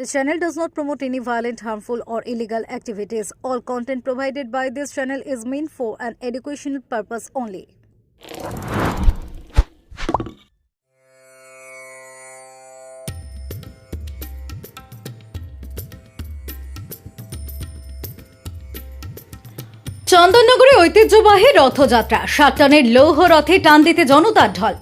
This channel does not promote any violent, harmful, or illegal activities. All content provided by this channel is meant for an educational purpose only. চন্দননগরে ঐতিহ্যবাহী রথযাত্রা সাত টনের লৌহ রথে টান দিতে জনতার ঢল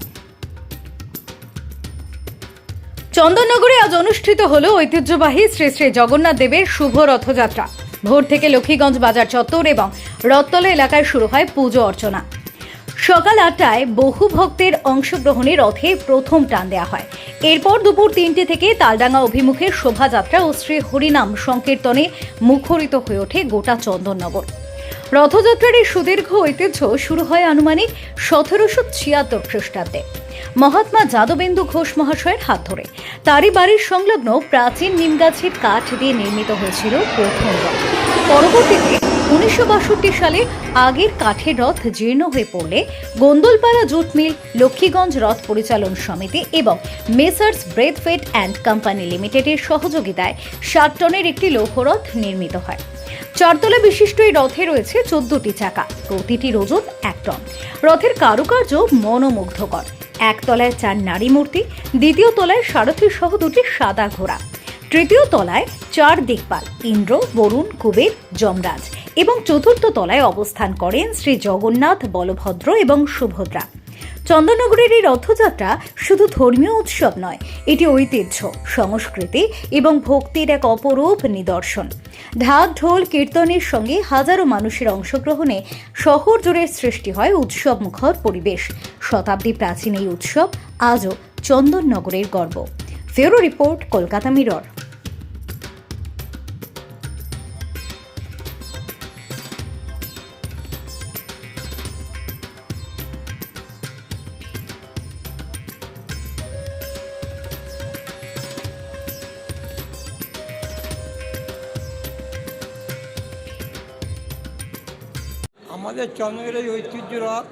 চন্দননগরে আজ অনুষ্ঠিত হল ঐতিহ্যবাহী শ্রী শ্রী জগন্নাথ দেবের শুভ রথযাত্রা। ভোর থেকে লক্ষ্মীগঞ্জ বাজার চত্বর এবং রথতলা এলাকায় শুরু হয় পুজো অর্চনা। সকাল আটটায় বহু ভক্তের অংশগ্রহণে রথে প্রথম টান দেওয়া হয়। এরপর দুপুর তিনটে থেকে তালডাঙ্গা অভিমুখে শোভাযাত্রা ও শ্রী হরিনাম সংকীর্তনে মুখরিত হয়ে ওঠে গোটা চন্দননগর। রথযাত্রার এই সুদীর্ঘ ঐতিহ্য শুরু হয় আনুমানিক সতেরোশো ছিয়াত্তর খ্রিস্টাব্দে। মহাত্মা যাদবেন্দু ঘোষ মহাশয়ের হাত ধরে। তারই বাড়ির সংলগ্ন প্রাচীন নিমগাছের কাঠ দিয়ে নির্মিত হয়েছিল প্রথম রথ। পরবর্তীতে উনিশশো বাষট্টি সালে আগের কাঠের রথ জীর্ণ হয়ে পড়লে গোন্দলপাড়া জুট মিল, লক্ষ্মীগঞ্জ রথ পরিচালন সমিতি এবং মেসার্স ব্রেডফেট অ্যান্ড কোম্পানি লিমিটেডের সহযোগিতায় ষাট টনের একটি লৌহরথ নির্মিত হয়। চারতলা বিশিষ্ট এই রথে রয়েছে চোদ্দটি চাকা। প্রতিটির ওজন এক টন। রথের কারুকার্য মনোমুগ্ধকর। একতলায় চার নারী মূর্তি, দ্বিতীয় তলায় সারথী সহ দুটি সাদা ঘোড়া। তৃতীয় তলায় চার দিকপাল, ইন্দ্র, বরুণ, কুবের, যমরাজ এবং চতুর্থ তলায় অবস্থান করেন শ্রী জগন্নাথ, বলভদ্র এবং সুভদ্রা। চন্দননগরের এই রথযাত্রা শুধু ধর্মীয় উৎসব নয়, এটি ঐতিহ্য, সংস্কৃতি এবং ভক্তির এক অপরূপ নিদর্শন। ঢাক, ঢোল, কীর্তনের সঙ্গে হাজারো মানুষের অংশগ্রহণে শহর জুড়ে সৃষ্টি হয় উৎসব মুখর পরিবেশ। শতাব্দী প্রাচীন এই উৎসব আজও চন্দননগরের গর্ব। ফেরো রিপোর্ট, কলকাতা মিরর। আমাদের চন্দ্রগড়ের এই ঐতিহ্য রথ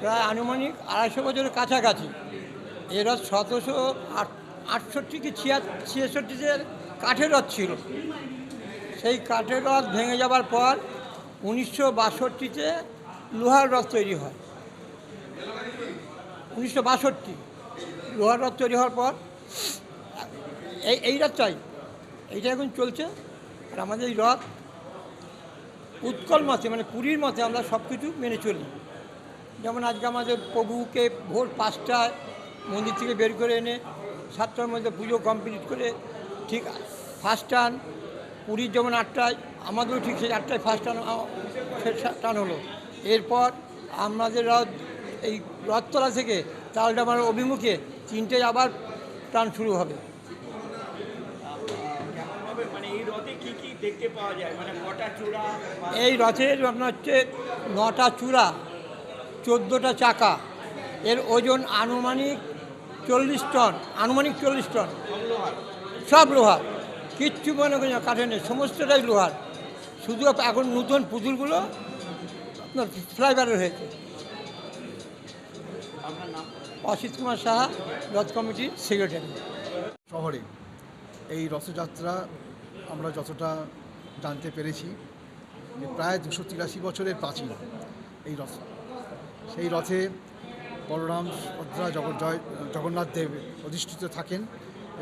প্রায় আনুমানিক আড়াইশো বছরের কাছাকাছি। এ রথ সতেরোশো আট, আটষট্টি কি ছিয়া কাঠের রথ ছিল, সেই কাঠের রথ ভেঙে যাবার পর উনিশশো বাষট্টিতে লোহার রথ তৈরি হয়। উনিশশো বাষট্টি, লোহার রথ তৈরি হওয়ার পর এই এই রথটাই, এইটা এখন চলছে। আর আমাদের এই রথ উৎকল মাসে মানে পুরীর মাসে আমরা সব কিছু মেনে চলি। যেমন আজকে আমাদের প্রভুকে ভোর পাঁচটায় মন্দির থেকে বের করে এনে সাতটার মধ্যে পুজো কমপ্লিট করে ঠিক ফার্স্ট টান, পুরীর যেমন আটটায়, আমাদেরও ঠিক সেই আটটায় ফার্স্ট টান টান হলো। এরপর আমাদের রথ, এই রথতলা থেকে তালডামার অভিমুখে তিনটে আবার টান শুরু হবে মানে এই রথে কি কি দেখতে পাওয়া যায় মানে কটা চূড়া? এই রথের আপনার হচ্ছে নটা চূড়া চোদ্দোটা চাকা। এর ওজন আনুমানিক চল্লিশ টন আনুমানিক চল্লিশ টন। সব লোহার। কিচ্ছু মনে করি না কাঠে নেই সমস্তটাই লোহার। শুধু এখন নতুন পুতুলগুলো আপনার ফ্লাইবারের হয়েছে। অসিত কুমার সাহা রথ কমিটির সেক্রেটারি শহরে এই রথযাত্রা আমরা যতটা জানতে পেরেছি যে প্রায় দুশো তিরাশি বছরের প্রাচীন এই রথ। সেই রথে বলরাম জগৎ জয়, জগন্নাথ দেব অধিষ্ঠিত থাকেন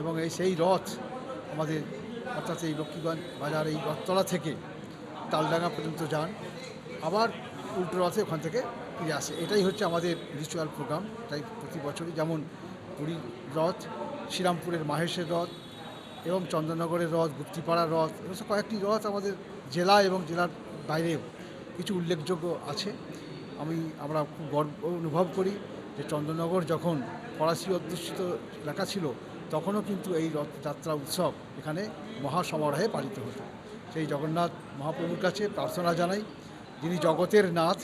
এবং এই সেই রথ আমাদের অর্থাৎ এই লক্ষ্মীগঞ্জ বাজার এই রথতলা থেকে তালডাঙ্গা পর্যন্ত যান, আবার উল্টো রথে ওখান থেকে ফিরে আসে। এটাই হচ্ছে আমাদের রিচুয়াল প্রোগ্রাম। তাই প্রতি বছরই যেমন পুরীর রথ, শ্রীরামপুরের মাহেশের রথ এবং চন্দননগরের রথ গুপ্তিপাড়ার রথ এরকম সব কয়েকটি রথ আমাদের জেলা এবং জেলার বাইরেও কিছু উল্লেখযোগ্য আছে। আমি, আমরা খুব গর্ব অনুভব করি যে চন্দননগর যখন ফরাসি অধ্যুষিত এলাকা ছিল, তখনও কিন্তু এই রথযাত্রা উৎসব এখানে মহাসমারোহে পালিত হতো। সেই জগন্নাথ মহাপ্রভুর কাছে প্রার্থনা জানাই, যিনি জগতের নাথ,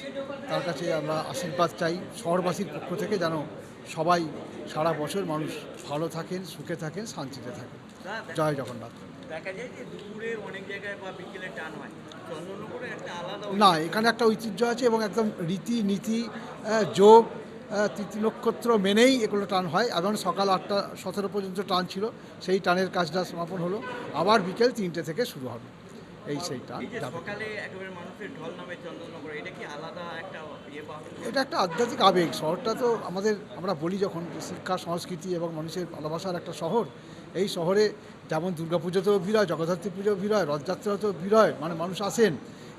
তার কাছে আমরা আশীর্বাদ চাই শহরবাসীর পক্ষ থেকে যেন সবাই সারা বছর মানুষ ভালো থাকেন, সুখে থাকেন, শান্তিতে থাকেন। জয় জগন্নাথ। দেখা যায় যে দুপুরে অনেক জায়গায় বা বিকেলে টান হয়। চন্দননগরে একটা আলাদা না এখানে একটা ঐতিহ্য আছে এবং একদম রীতি নীতি যোগ তিথি নক্ষত্র মেনেই এগুলো টান হয়। এবং সকাল আটটা সতেরো পর্যন্ত টান ছিল। সেই টানের কাজটা সমাপন হলো। আবার বিকেল তিনটে থেকে শুরু হবে। এই সেই টান। ইয়ে এটা একটা আধ্যাত্মিক আবেগ। শহরটা তো আমাদের আমরা বলি যখন শিক্ষা সংস্কৃতি এবং মানুষের ভালোবাসার একটা শহর এই শহরে যেমন দুর্গাপুজোতেও ভিড় হয় জগদ্ধাত্রী পুজো ভিড় হয় রথযাত্রাতেও ভিড় হয় মানে মানুষ আসেন।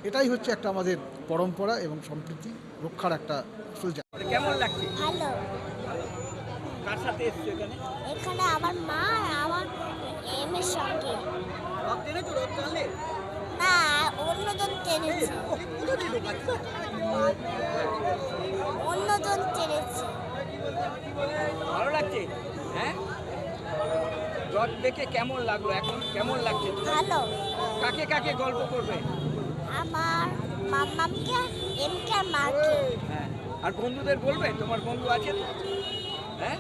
এটাই হচ্ছে একটা আমাদের পরম্পরা এবং সম্প্রীতি রক্ষার একটা কেমন লাগছে? হ্যালো কার সাথে এসছো এখানে? এখানে আমার মা আর আমার এমের সঙ্গে। রথ টেনেছো? রথ টানলে? না অন্যজন টেনেছে। অন্যজন টেনেছে। ভালো লাগছে? হ্যাঁ? রথ দেখে কেমন লাগল এখন? কেমন লাগছে? ভালো। কাকে কাকে গল্প করবে? আমার মাম্মামকে এমকে মাকে। হ্যাঁ। আর বন্ধুদের বলবে? তোমার বন্ধু আছে তো? হ্যাঁ?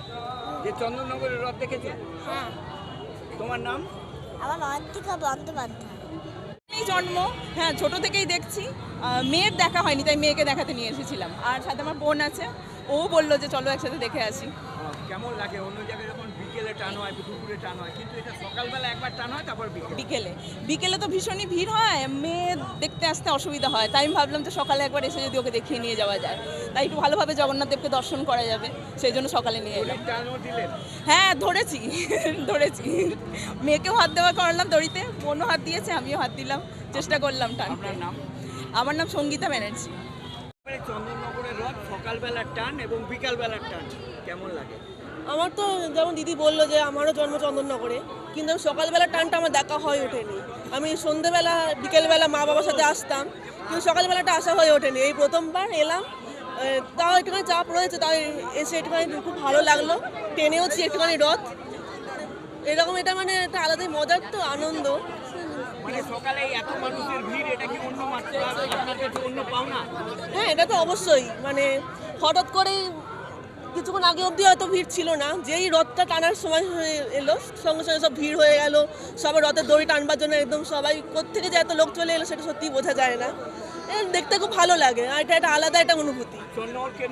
যে চন্দননগরের রথ দেখেছে? হ্যাঁ। তোমার নাম? আমার অন্তিকা বন্দ্যোপাধ্যায়। জন্ম হ্যাঁ ছোট থেকেই দেখছি। মেয়ের দেখা হয়নি তাই মেয়েকে দেখাতে নিয়ে এসেছিলাম। আর সাথে আমার বোন আছে ও বলল যে চলো একসাথে দেখে আসি। কেমন লাগে? অন্য জায়গায় যখন বিকেলে টান হয় দুপুরে টান হয় কিন্তু এটা সকালবেলা একবার টান হয় তারপর বিকেলে? বিকেলে। তো ভীষণই ভিড় হয়। মেয়ে দেখতে আসতে অসুবিধা হয়। তাই আমি ভাবলাম যে সকালে একবার এসে যদি ওকে দেখিয়ে নিয়ে যাওয়া যায়। তাই একটু ভালোভাবে জগন্নাথ দেবকে দর্শন করা যাবে। সেই জন্য সকালে নিয়ে এলাম। হ্যাঁ ধরেছি। ধরেছি। মেয়েকেও হাত দেওয়া করালাম দড়িতে। বোনও হাত দিয়েছে আমিও হাত দিলাম। চেষ্টা করলাম নাম? আমার নাম সঙ্গীতা ব্যানার্জি। চন্দননগরের রথ সকালবেলার টান এবং বিকালবেলার টান। কেমন লাগে? আমার তো যেমন দিদি বলল যে আমারও জন্ম চন্দননগরে কিন্তু আমি সকালবেলা টানটা আমার দেখা হয়ে ওঠেনি। আমি সন্ধেবেলা বিকেলবেলা মা বাবার সাথে আসতাম কিন্তু সকালবেলাটা আসা হয়ে ওঠেনি। এই প্রথমবার এলাম তাও একটুখানি চাপ রয়েছে তাই এসে একটুখানি খুব ভালো লাগল। টেনেওছি একটুখানি রথ। এরকম এটা মানে একটা আলাদাই মজার তো আনন্দ। মানে হ্যাঁ এটা তো অবশ্যই। মানে হঠাৎ করেই কিছুক্ষণ আগে অবধি হয়তো ভিড় ছিল না। যেই রথটা টানার সময় হয়ে এলো সঙ্গে সঙ্গে সব ভিড় হয়ে গেল। সবাই রথের দড়ি টানবার জন্য একদম সবাই কোত্থেকে যে এত লোক চলে এলো সেটা সত্যিই বোঝা যায় না। দেখতে খুব ভালো লাগে। আর এটা একটা আলাদা একটা অনুভূতি।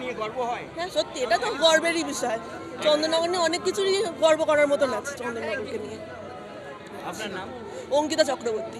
নিয়ে গর্ব হয়? হ্যাঁ সত্যি এটা তো গর্বেরই বিষয়। চন্দননগর নিয়ে অনেক কিছুরই গর্ব করার মতন আছে চন্দননগরকে নিয়ে। আপনার নাম? Ankita Chakraborty.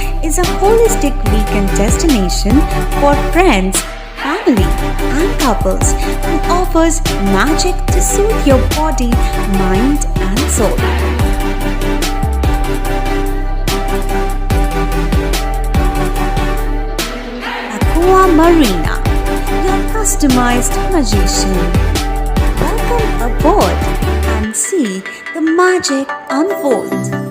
is a holistic weekend destination for friends, family, and couples and offers magic to soothe your body, mind, and soul. Aqua Marina, your customized magician. Welcome aboard and see the magic unfold.